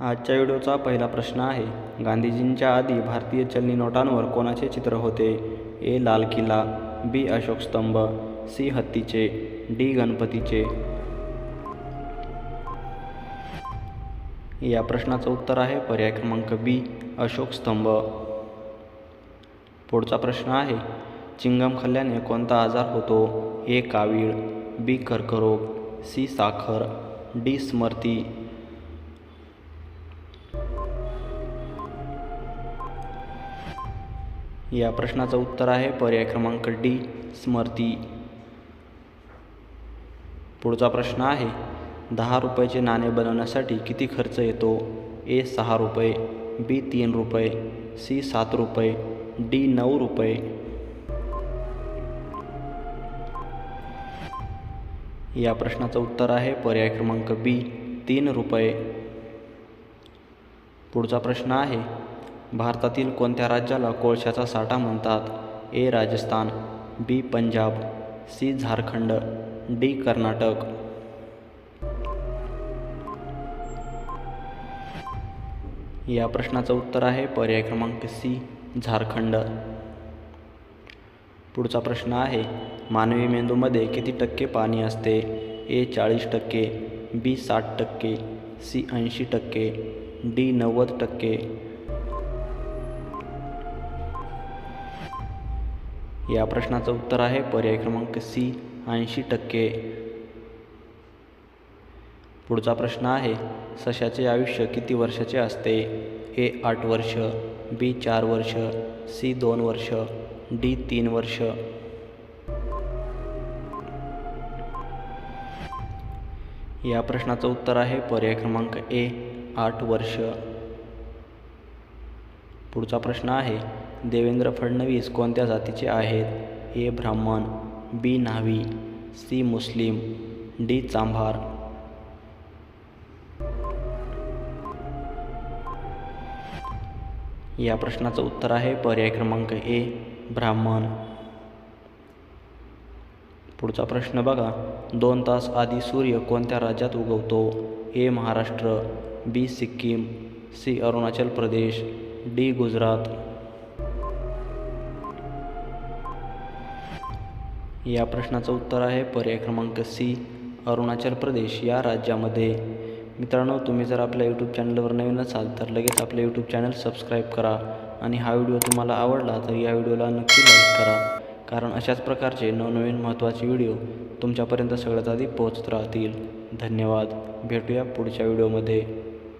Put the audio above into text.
आजच्या व्हिडिओचा पहिला प्रश्न आहे गांधीजींच्या आधी भारतीय चलनी नोटांवर कोणाचे चित्र होते? ए. लाल किल्ला बी. अशोक स्तंभ सी. हत्तीचे डी. गणपतीचे. या प्रश्नाचं उत्तर आहे पर्याय क्रमांक बी अशोक स्तंभ. पुढचा प्रश्न आहे चिंगम खाल्ल्याने कोणता आजार होतो? ए. कावीळ बी. कर्करोग सी. साखर डी. स्मर्ती या प्रश्नाचं उत्तर आहे. पर्याय क्रमांक डी स्मृती. पुढचा प्रश्न आहे दहा रुपयाचे नाणे बनवण्यासाठी किती खर्च येतो? ए सहा रुपये बी तीन रुपये सी सात रुपये डी नऊ रुपये. या प्रश्नाचं उत्तर आहे पर्याय क्रमांक बी तीन रुपये. पुढचा प्रश्न आहे भारतातील कोणत्या राज्याला कोळशाचा साठा म्हणतात? A. Rajasthan B. Punjab C. Jharkhand D. Karnataka. या प्रश्नाचं उत्तर आहे पर्याय क्रमांक सी झारखंड. पुढचा प्रश्न आहे मानवी मेंदूमध्ये किती टक्के पाणी असते? ए. चाळीस टक्के बी. साठ टक्के सी. ऐंशी टक्के डी. नव्वद टक्के. या प्रश्नाचं उत्तर आहे. पर्याय क्रमांक सी ऐंशी टक्के. पुढचा प्रश्न आहे सशाचे आयुष्य किती वर्षाचे असते? ए आठ वर्ष बी चार वर्ष सी दोन वर्ष डी तीन वर्ष. या प्रश्नाचं उत्तर आहे पर्याय क्रमांक ए आठ वर्ष. पुढचा प्रश्न आहे देवेंद्र फडणवीस कोणत्या जातीचे आहेत? ए. ब्राह्मण बी. न्हावी सी. मुस्लिम डी. चांभार. या प्रश्नाचं उत्तर आहे पर्याय क्रमांक ए ब्राह्मण. पुढचा प्रश्न बघा. दोन तास आधी सूर्य कोणत्या राज्यात उगवतो? A. Maharashtra B. Sikkim C. Arunachal Pradesh D. Gujarat. या प्रश्नाचं उत्तर आहे पर्याय क्रमांक सी अरुणाचल प्रदेश या राज्यामध्ये. मित्रांनो तुम्ही जर आपल्या यूट्यूब चॅनलवर नवीन असाल तर लगेच आपले यूट्यूब चॅनल सबस्क्राईब करा आणि हा व्हिडिओ तुम्हाला आवडला तर या व्हिडिओला नक्की लाईक करा. कारण अशाच प्रकारचे नवनवीन महत्त्वाचे व्हिडिओ तुमच्यापर्यंत सगळ्यात आधी पोहोचत राहतील. धन्यवाद. भेटूया पुढच्या व्हिडिओमध्ये.